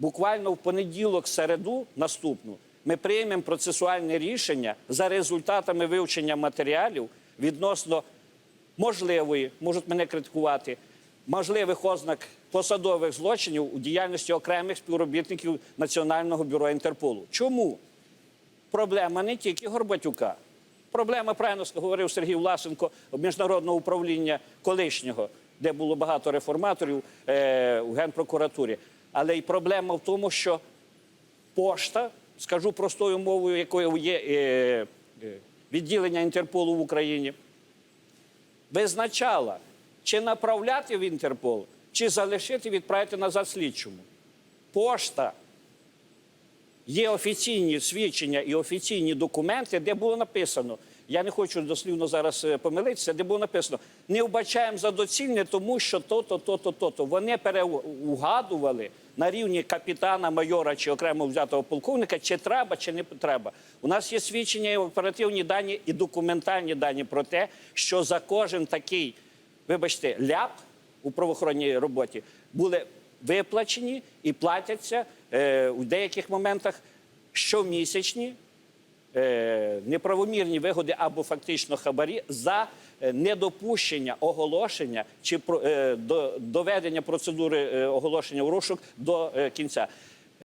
буквально в понеділок, середу наступну, ми приймемо процесуальне рішення за результатами вивчення матеріалів відносно можливої, можуть мене критикувати, можливих ознак посадових злочинів у діяльності окремих співробітників Національного бюро Інтерполу. Чому? Проблема не тільки Горбатюка. Проблема, правильно говорив Сергій Власенко, міжнародного управління колишнього, де було багато реформаторів е, у Генпрокуратурі. Але й проблема в тому, що пошта, скажу простою мовою, якою є е, е, відділення Інтерполу в Україні, визначала, чи направляти в Інтерпол, чи залишити відправити назад слідчому. Пошта є офіційні свідчення і офіційні документи, де було написано. Я не хочу дослівно зараз е, помилитися, де було написано: не вбачаємо за доцільне, тому що то-то, то-то, то-то. Вони переугадували на рівні капітана, майора чи окремо взятого полковника, чи треба, чи не треба. У нас є свідчення, і оперативні дані і документальні дані про те, що за кожен такий, вибачте, ляп у правоохоронній роботі були виплачені і платяться е, у деяких моментах щомісячні неправомірні вигоди або фактично хабарі за е, недопущення оголошення чи е, доведення процедури е, оголошення в розшук до е, кінця.